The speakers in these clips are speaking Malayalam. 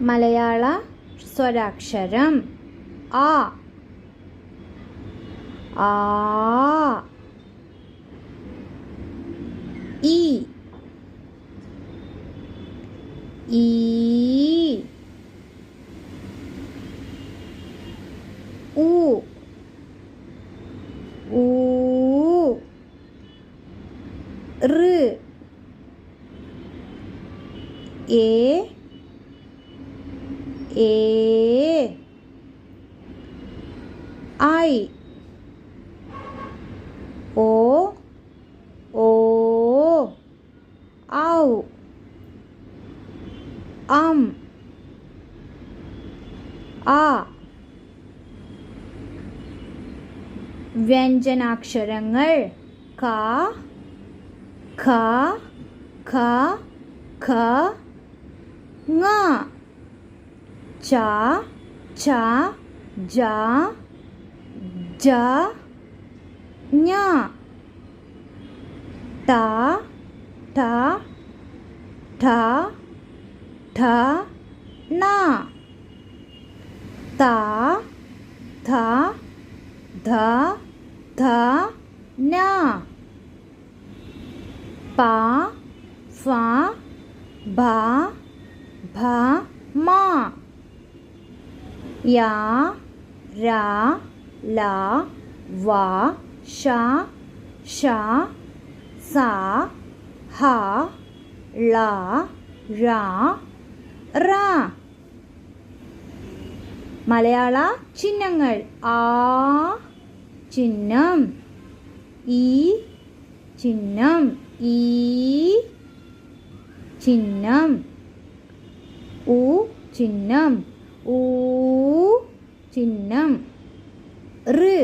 മലയാള സ്വരാക്ഷരം. ആ. ആ. ഈ. ഈ. ഉ ഊ. ഋ എ എ ഐ ഓ ഓ ഔ അം ആ വ്യഞ്ജനാക്ഷരങ്ങൾ ക ഖ ഖ ഖ ങ चा छा जा जा न्या ता ठा ठा ठा ना ता था धा धा न्या पा फा भा भा मा യ രാ ല വ ഷ ഷ സ ഹ ള ഴ റ. മലയാള ചിഹ്നങ്ങൾ ആ ചിഹ്നം ഈ ചിഹ്നം ഈ ചിഹ്നം ഉ ചിഹ്നം ഊ சின்னம் ரு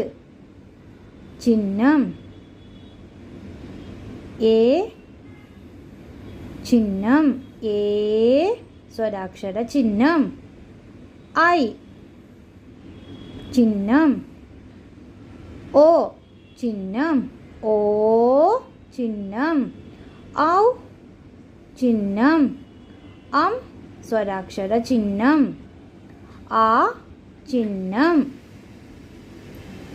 சின்னம் ஏ சின்னம் ஏ స్వరాక్షర చిహ్నం ఐ చిహ్నం ఓ చిహ్నం ఓ చిహ్నం ఔ చిహ్నం అం స్వరాక్షర చిహ్నం ఆ चिन्हम